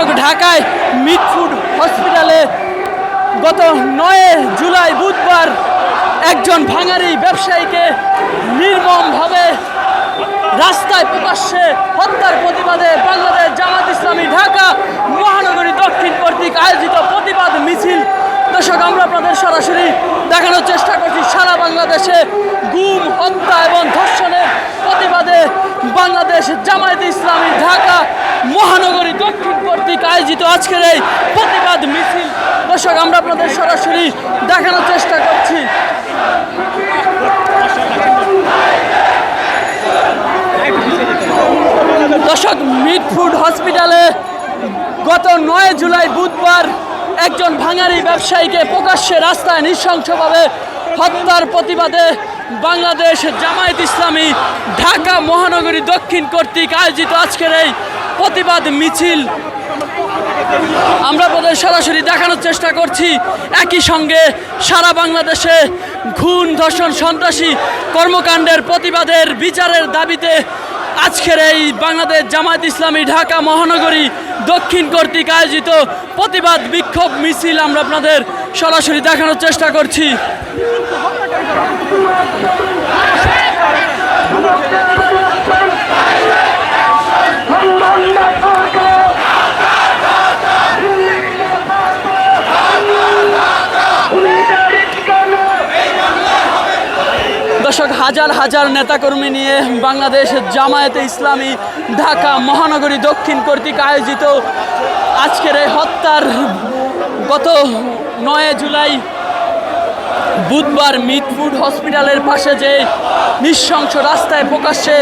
দর্শক, ঢাকায় মিটফুড হসপিটালে গত নয় জুলাই বুধবার একজন ভাঙারি ব্যবসায়ীকে নির্মমভাবে রাস্তায় প্রকাশ্যে হত্যার প্রতিবাদে বাংলাদেশ জামাত ইসলামী ঢাকা মহানগরী দক্ষিণ কর্তৃক আয়োজিত প্রতিবাদ মিছিল দর্শক আমরা আপনাদের সরাসরি দেখানোর চেষ্টা করছি সারা বাংলাদেশে গুম হত্যা এবং ধর্ষণের প্রতিবাদে বাংলাদেশ জামায়াতে ইসলামী ঢাকা মহানগরী দক্ষিণ কর্তৃক আয়োজিত আজকের এই প্রতিবাদ মিছিল। দর্শক, আমরা আপনাদের সরাসরি দেখানোর চেষ্টা করছি। দর্শক মিটফুড হসপিটালে গত নয় জুলাই বুধবার একজন ভাঙারি ব্যবসায়ীকে প্রকাশ্যে রাস্তায় নৃশংসভাবে হত্যার প্রতিবাদে বাংলাদেশ জামায়াত ইসলামী ঢাকা মহানগরী দক্ষিণ কর্তৃক আয়োজিত আজকের এই প্রতিবাদ মিছিল আমরা আপনাদের সরাসরি দেখানোর চেষ্টা করছি। একই সঙ্গে সারা বাংলাদেশে খুন ধর্ষণ, সন্ত্রাসী কর্মকাণ্ডের প্রতিবাদের বিচারের দাবিতে আজকের এই বাংলাদেশ জামায়াত ইসলামী ঢাকা মহানগরী দক্ষিণ কর্তৃক আয়োজিত প্রতিবাদ বিক্ষোভ মিছিল আমরা আপনাদের সরাসরি দেখানোর চেষ্টা করছি। দর্শক, হাজার হাজার নেতাকর্মী নিয়ে বাংলাদেশ জামায়াতে ইসলামী ঢাকা মহানগরী দক্ষিণ কর্তৃক আয়োজিত আজকের এই হত্যার গত নয় জুলাই বুধবার মিটফুড হসপিটালের পাশে যে নিঃশংস রাস্তায় প্রকাশ্যে